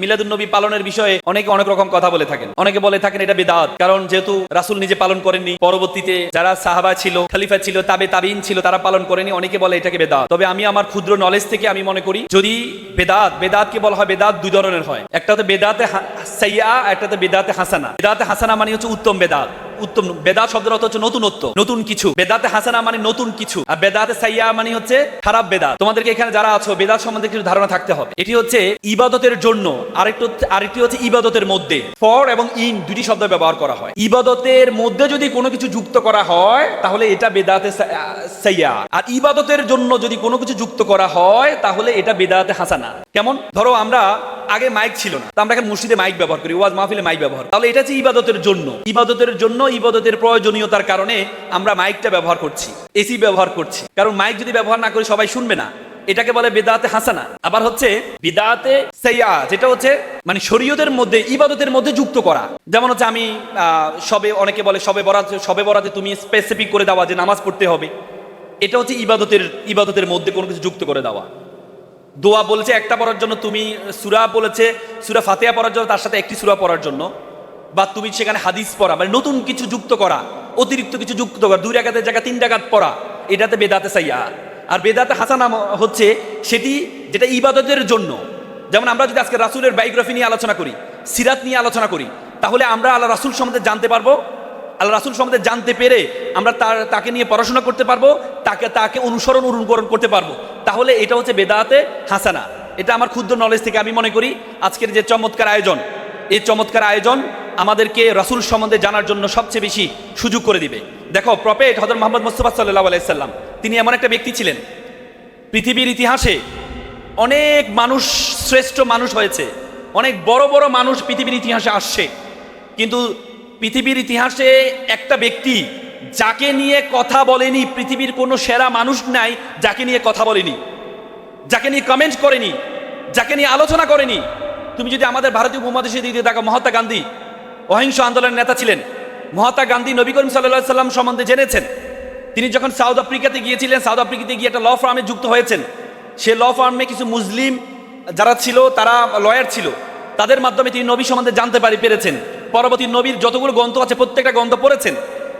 মিলাদুন নবী পালনের বিষয়ে অনেকে অনেক রকম কথা বলে থাকেন। অনেকে বলে থাকেন এটা বেদাত। কারণ যেহেতু রাসুল নিজে পালন করেননি, পরবর্তীতে যারা সাহাবা ছিল, খালিফা ছিল, তাবে তাবিন ছিল, তারা পালন করেনি, অনেকে বলে এটাকে বেদাত। তবে আমি আমার ক্ষুদ্র নলেজ থেকে আমি মনে করি, যদি বেদাত, বেদাতকে বলা হয় বেদাত, দুই ধরনের হয়। একটা তো বেদাতে সাইয়া একটা হচ্ছে বেদাতে হাসানা। বেদাতে হাসানা মানে হচ্ছে উত্তম বেদাত। উত্তম। বেদাত শব্দের অর্থ হচ্ছে নতুনত্ব। নতুন কিছু। বেদাতে হাসানা মানে নতুন কিছু। আর বেদাতে সাইয়া মানে হচ্ছে খারাপ বেদাত। তোমাদেরকে এখানে যারা আছো, বেদাত সম্বন্ধে কিছু ধারণা থাকতে হবে। এটি হচ্ছে ইবাদতের জন্য। আরেকটু আরেকটি হচ্ছে ইবাদতের মধ্যে। ফর এবং ইন দুটি শব্দ ব্যবহার করা হয়। ইবাদতের মধ্যে যদি কোনো কিছু যুক্ত করা হয়, তাহলে এটা বেদাতে সাইয়া। আর ইবাদতের জন্য যদি কোনো কিছু যুক্ত করা হয়, তাহলে এটা বেদাতে হাসানা। কেমন? ধরো আমরা আগে মাইক ছিল না। তো আমরা এখন মসজিদে মাইক ব্যবহার করি, ওয়াজ মাহফিলে মাইক ব্যবহার। তাহলে এটা হচ্ছে ইবাদতের জন্য। ইবাদতের জন্য ইবাদতের প্রয়োজনীয়তার কারণে আমরা মাইকটা ব্যবহার করছি এসি ব্যবহার করছি। কারণ মাইক যদি ব্যবহার না করি সবাই শুনবে না। এটাকে বলে বেদাতে হাসানা। আবার হচ্ছে বিদাতে সাইয়া, যেটা হচ্ছে মানে শরীয়তের মধ্যে, ইবাদতের মধ্যে যুক্ত করা। যেমন হচ্ছে আমি সবে অনেকে বলে, সবে বরাত, সবে বরাতে তুমি স্পেসিফিক করে দেওয়া যে নামাজ পড়তে হবে। এটা হচ্ছে ইবাদতের ইবাদতের মধ্যে কোনো কিছু যুক্ত করে দেওয়া। দোয়া বলেছে, একটা পড়ার জন্য তুমি সুরা বলেছে, সুরা ফাতেহা পড়ার জন্য তার সাথে একটি সুরা পড়ার জন্য। বা তুমি সেখানে হাদিস পড়া মানে নতুন কিছু যুক্ত করা, অতিরিক্ত কিছু যুক্ত করা, দুই রাকাতের জায়গায় তিন রাকাত পড়া, এটাতে বেদাতে সাইয়া। আর বেদাতে হাসানা হচ্ছে সেটি যেটা ইবাদতের জন্য। যেমন আমরা যদি আজকে রাসুলের বায়োগ্রাফি নিয়ে আলোচনা করি, সিরাত নিয়ে আলোচনা করি, তাহলে আমরা আল্লাহ রাসুল সম্বন্ধে জানতে পারব, আল্লাহ রাসুল সম্বন্ধে জানতে পেরে আমরা তার, তাকে নিয়ে পড়াশোনা করতে পারব, তাকে তাকে অনুসরণ, অনুকরণ করতে পারব। তাহলে এটা হচ্ছে বেদাতে হাসানা। এটা আমার ক্ষুদ্র নলেজ থেকে আমি মনে করি আজকের যে চমৎকার আয়োজন, এই চমৎকার আয়োজন আমাদেরকে রাসুল সম্বন্ধে জানার জন্য সবচেয়ে বেশি সুযোগ করে দিবে। দেখো প্রপেট হজর মোহাম্মদ মুস্তফা সাল্লাহ আলাইসাল্লাম তিনি এমন একটা ব্যক্তি ছিলেন। পৃথিবীর ইতিহাসে অনেক মানুষ শ্রেষ্ঠ মানুষ হয়েছে। অনেক বড় বড় মানুষ পৃথিবীর ইতিহাসে আসছে। কিন্তু পৃথিবীর ইতিহাসে একটা ব্যক্তি যাকে নিয়ে কথা বলেনি পৃথিবীর কোনো সেরা মানুষ নাই, যাকে নিয়ে কথা বলেনি। যাকে নিয়ে কমেন্ট করেনি, যাকে নিয়ে আলোচনা করেনি। তুমি যদি আমাদের ভারতীয় উপমহাদেশে দিকে দেখো মহাত্মা গান্ধী, অহিংস আন্দোলনের নেতা ছিলেন। মহাত্মা গান্ধী নবী করিম সাল্লাহ সাল্লাম সম্বন্ধে জেনেছেন। তিনি যখন সাউথ আফ্রিকাতে গিয়েছিলেন, সাউথ আফ্রিকাতে গিয়ে একটা ল ফার্মে যুক্ত হয়েছেন। সে ল ফার্মে কিছু মুসলিম যারা ছিল, তারা লয়ার ছিল। তাদের মাধ্যমে তিনি নবী সম্বন্ধে জানতে পারি পেরেছেন। পরবর্তী নবীর যতগুলো গ্রন্থ আছে, প্রত্যেকটা গ্রন্থ পড়েছেন।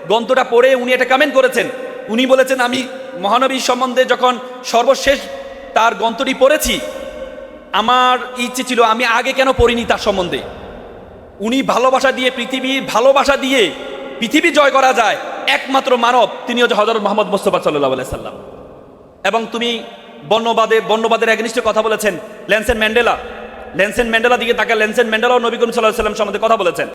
গ্রন্থটা পড়ে উনি একটা কমেন্ট করেছেন। উনি বলেছেন, আমি মহানবী সম্বন্ধে যখন সর্বশেষ তার গ্রন্থটি পড়েছি, আমার ইচ্ছে ছিল আমি আগে কেন পড়িনি তার সম্বন্ধে? উনি ভালোবাসা দিয়ে পৃথিবীর ভালোবাসা দিয়ে পৃথিবী জয় করা যায় একমাত্র মানব, তিনি হচ্ছে হজরত মোহাম্মদ মোস্তফা সাল্লাহ সাল্লাম। এবং তুমি বর্ণবাদে, বর্ণবাদের একনিষ্ঠ কথা বলেছেন, ল্যান্সেন ম্যান্ডেলা। ল্যান্সেন ম্যান্ডেলা দিকে তাকে ল্যান্সেন ম্যান্ডেলাও নবী করিম সাল্লাহ সাল্লাম সম্বন্ধে কথা বলেছেন।